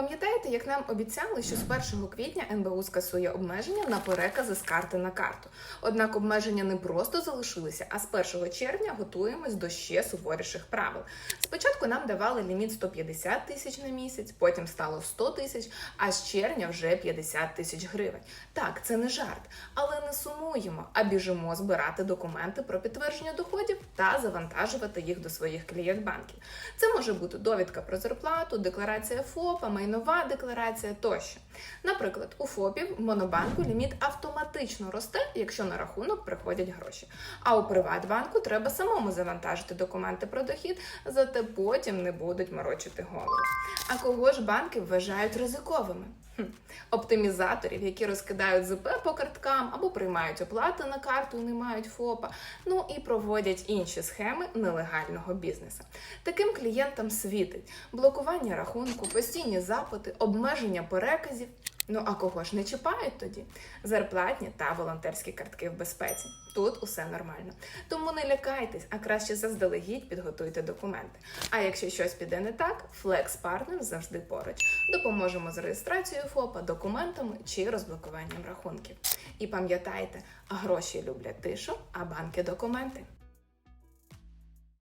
Пам'ятаєте, як нам обіцяли, що з 1 квітня НБУ скасує обмеження на перекази з карти на карту. Однак обмеження не просто залишилися, а з 1 червня готуємось до ще суворіших правил. Спочатку нам давали ліміт 150 тисяч на місяць, потім стало 100 тисяч, а з червня вже 50 тисяч гривень. Так, це не жарт, але не сумуємо, а біжимо збирати документи про підтвердження доходів та завантажувати їх до своїх клієнт-банків. Це може бути довідка про зарплату, декларація ФОПа, майнова декларація тощо. Наприклад, у ФОПів в Монобанку ліміт автоматично росте, якщо на рахунок приходять гроші. А у Приватбанку треба самому завантажити документи про дохід, зате потім не будуть морочити голову. А кого ж банки вважають ризиковими? Оптимізаторів, які розкидають ЗП по карткам або приймають оплати на карту, не мають ФОПа, ну і проводять інші схеми нелегального бізнесу. Таким клієнтам світить блокування рахунку, постійні запити, обмеження переказів. Ну а кого ж не чіпають тоді? Зарплатні та волонтерські картки в безпеці. Тут усе нормально. Тому не лякайтесь, а краще заздалегідь підготуйте документи. А якщо щось піде не так, Flex Partners завжди поруч. Допоможемо з реєстрацією ФОПа, документами чи розблокуванням рахунків. І пам'ятайте, гроші люблять тишу, а банки документи.